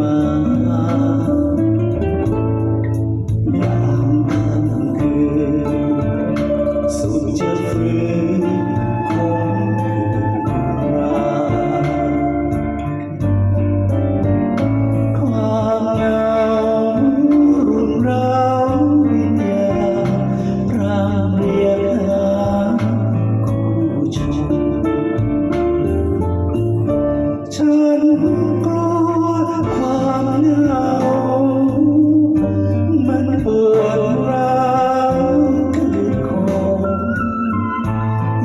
มาอย่างค่ำคืนสุดจะฟื้น